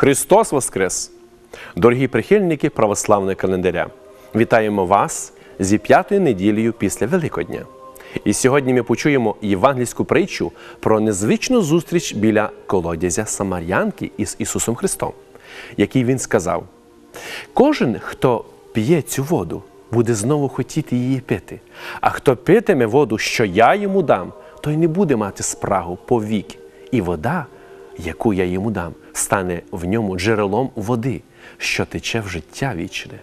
Христос Воскрес! Дорогі прихильники православного календаря! Вітаємо вас зі п'ятою неділею після Великодня. І сьогодні ми почуємо євангельську притчу про незвичну зустріч біля колодязя Самарянки із Ісусом Христом, який Він сказав: Кожен, хто п'є цю воду, буде знову хотіти її пити. А хто питиме воду, що я йому дам, той не буде мати спрагу повік. І вода, яку я йому дам, стане в ньому джерелом води, що тече в життя вічне.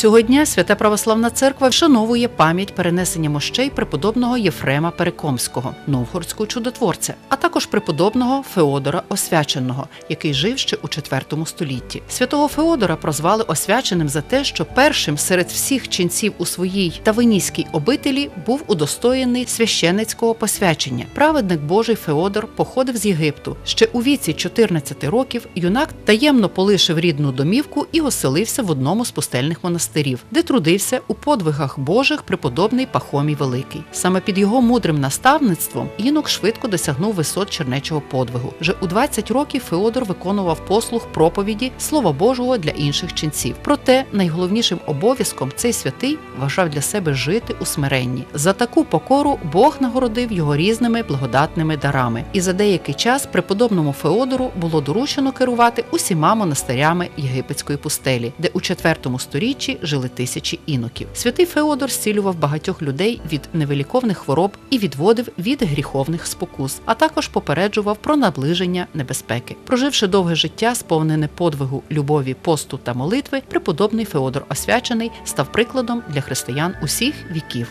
Цього дня Свята Православна Церква вшановує пам'ять перенесення мощей преподобного Єфрема Перекомського, новгородського чудотворця, а також преподобного Феодора Освяченого, який жив ще у IV столітті. Святого Феодора прозвали освяченим за те, що першим серед всіх ченців у своїй тавинійській обителі був удостоєний священницького посвячення. Праведник Божий Феодор походив з Єгипту. Ще у віці 14 років юнак таємно полишив рідну домівку і оселився в одному з пустельних монастирів, де трудився у подвигах Божих преподобний Пахомій Великий. Саме під його мудрим наставництвом інок швидко досягнув висот чернечого подвигу. Вже у 20 років Феодор виконував послуг проповіді Слова Божого для інших ченців. Проте найголовнішим обов'язком цей святий вважав для себе жити у смиренні. За таку покору Бог нагородив його різними благодатними дарами, і за деякий час преподобному Феодору було доручено керувати усіма монастирями єгипетської пустелі, де у IV сторіччі жили тисячі іноків. Святий Феодор зцілював багатьох людей від невеликовних хвороб і відводив від гріховних спокус, а також попереджував про наближення небезпеки. Проживши довге життя, сповнене подвигу, любові, посту та молитви, преподобний Феодор Освячений став прикладом для християн усіх віків.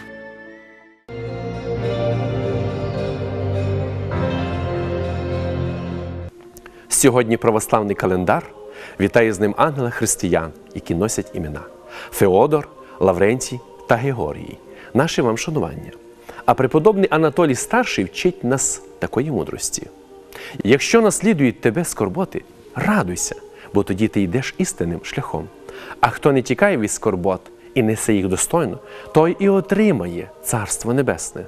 Сьогодні православний календар вітає з ним ангела християн, які носять імена Феодор, Лаврентій та Георгій. Наше вам шанування. А преподобний Анатолій Старший вчить нас такої мудрості. Якщо наслідують тебе скорботи, радуйся, бо тоді ти йдеш істинним шляхом. А хто не тікає від скорбот і несе їх достойно, той і отримає Царство Небесне.